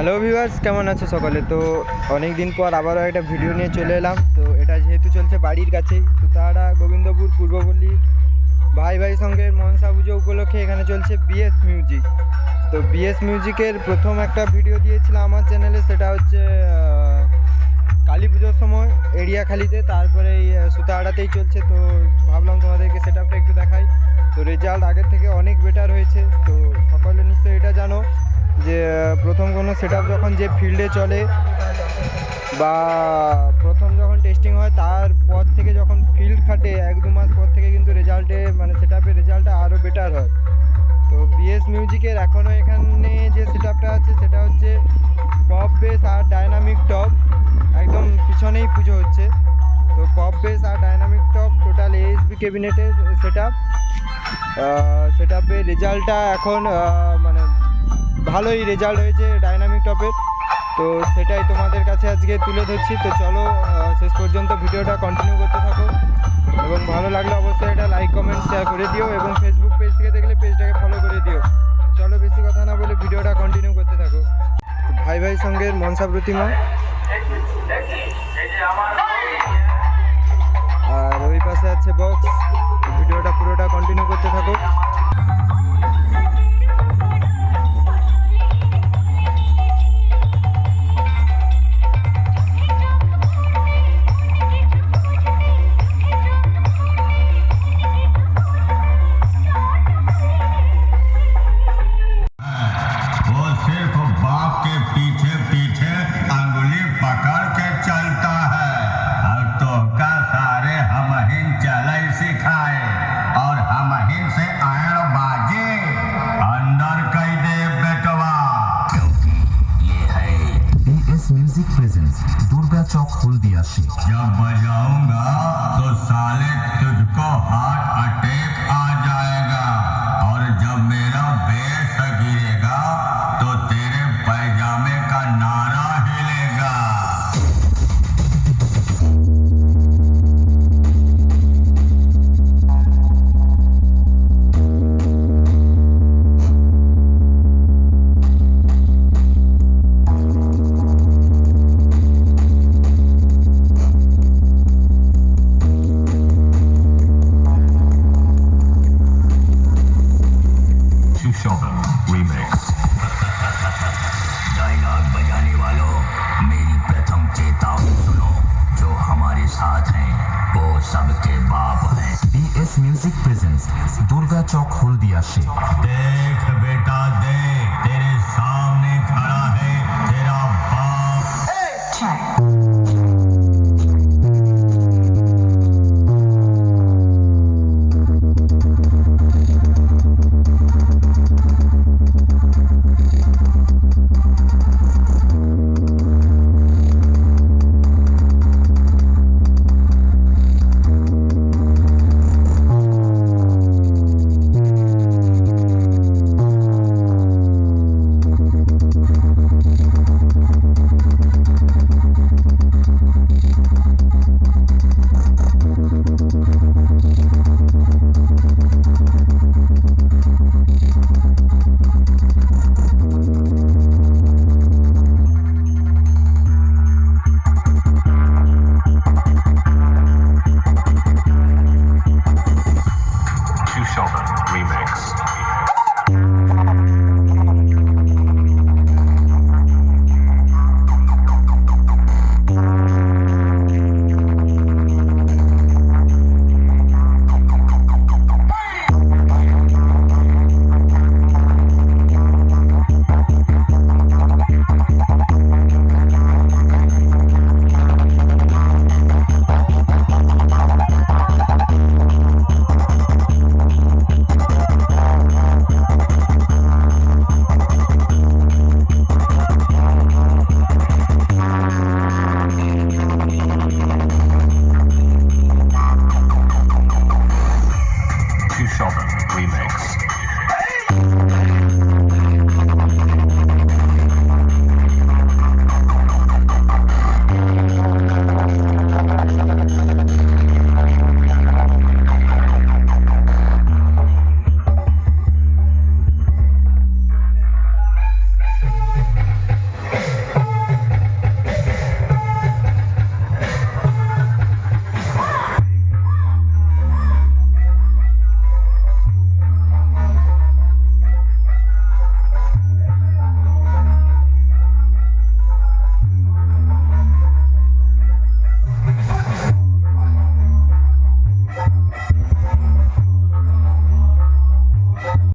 Hello viewers কেমন আছো সকালে? তো অনেক দিন পর আবারও একটা ভিডিও নিয়ে চলে এলাম। তো এটা যেহেতু চলছে বাড়ির কাছেই সুতাহারা গোবিন্দপুর পূর্বপল্লী ভাই ভাই সঙ্গের মনসা পুজো উপলক্ষে এখানে চলছে বিএস মিউজিক তো বিএস মিউজিকের প্রথম একটা ভিডিও দিয়েছিলাম আমার চ্যানেলে সেটা হচ্ছে কালী পুজোর সময় এরিয়া খালিতে তারপরে এই আহ, সুতাহারাতেই চলছে। তো ভাবলাম তোমাদেরকে সেট একটু দেখাই। তো রেজাল্ট আগের থেকে অনেক বেটার হয়েছে। তো সকলে নিশ্চয়ই এটা জানো। যে, প্রথম কোনো সেট যখন যে ফিল্ডে চলে বা প্রথম যখন টেস্টিং হয় তারপর থেকে যখন ফিল্ড খাটে, এক দু মাস পর থেকে কিন্তু রেজাল্টে মানে সেট আপের রেজাল্টটা আরও বেটার হয়। তো বিএস মিউজিকের এখনও এখানে যে সেট আপটা আছে, সেটা হচ্ছে পপ বেস আর ডায়নামিক টপ একদম পিছনেই পুজো হচ্ছে। তো পপ বেস আর ডায়নামিক টপ টোটাল এএসবি ক্যাবিনেটের সেট আপ সেট আপের রেজাল্টটা এখন মানে ভালোই রেজাল্ট হয়েছে ডাইনামিক টপের তো সেটাই তোমাদের কাছে আজকে তুলে ধরছি। তো চলো শেষ পর্যন্ত ভিডিওটা কন্টিনিউ করতে থাকো। এবং ভালো লাগলে অবশ্যই এটা লাইক কমেন্ট শেয়ার করে দিও এবং ফেসবুক পেজ থেকে দেখলে পেজটাকে ফলো করে দিও। চলো বেশি কথা না বলে ভিডিওটা কন্টিনিউ করতে থাকো। ভাই ভাই সঙ্গের মনসা প্রতিমা। আর ওই পাশে আছে বক্স ভিডিওটা পুরোটা কন্টিনিউ করতে থাকো। म्यूज़िक प्रेजेंस दुर्गा चौक हल्दियाशी जब बजाऊँगा तो साले तुझको हार्ट अटैक आ जाएगा। और जब मेरा मिनट्स बजाने वालों मेरी प्रथम चेतावनी जो हमारे साथ हैं वो सबके बाप हैं। BS music presence Durga Chowk Haldia से। देख बेटा देख तेरे सामने खड़ा है तेरा बाप। Remix.